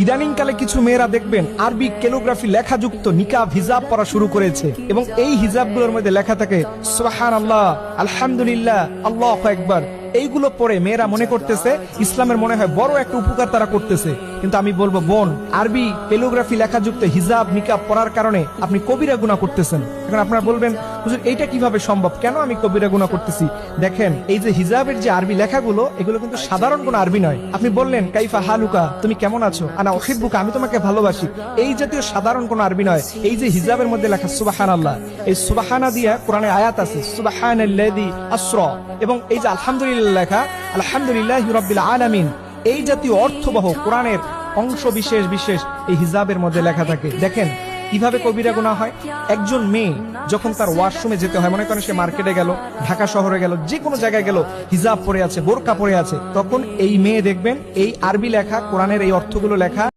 ইদানিং কালে কিছু মেয়েরা দেখবেন আরবি ক্যালিগ্রাফি লেখাযুক্ত নিকা হিজাব পরা শুরু করেছে এবং এই হিজাবগুলোর মধ্যে লেখা থাকে সোহান আল্লাহ আলহামদুলিল্লাহ, আল্লাহ একবার এইগুলো পরে মেয়েরা মনে করতেছে ইসলামের মনে হয় বড় একটা উপকার তারা করতেছে। কিন্তু আমি বলব, বোন, আরবি পেলোগ্রাফি লেখাযুক্ত হিজাব, নিকাব পড়ার কারণে আপনি কবিরা গুণা করতেছেন। এখন আপনারা বলবেন, হুজুর, এইটা কীভাবে সম্ভব? কেন আমি কবিরা গুণা করতেছি? দেখেন, এই যে হিজাবের যে আরবি লেখাগুলো, এগুলো কিন্তু সাধারণ কোনো আরবি নয়। আপনি বললেন, কাইফা হালুকা, তুমি কেমন আছো? আনা অহিবুকা আমি তোমাকে ভালোবাসি। এই জাতীয় সাধারণ কোনো আরবি নয়। এই যে হিজাবের মধ্যে লেখা সুবাহান আল্লাহ এই সুবাহানা দিয়া কোরআনে আয়াত আছে সুবাহান এবং এই যে আলহামদুলিল্লাহ লেখা, আলহামদুলিল্লাহ রব্বিল আলামিন। এই জাতীয় অর্থবহ কোরআনের অংশ বিশেষ বিশেষ এই হিজাবের মধ্যে লেখা থাকে। দেখেন কীভাবে কবিরা গুণা হয়? একজন মেয়ে যখন তার ওয়াশরুমে যেতে হয়, মনে করেন সে মার্কেটে গেল, ঢাকা শহরে গেল যে কোনো জায়গায় গেল, হিজাব পরে আছে, বোরকা পরে আছে, তখন এই মেয়ে দেখবেন, এই আরবি লেখা, কোরআনের এই অর্থগুলো লেখা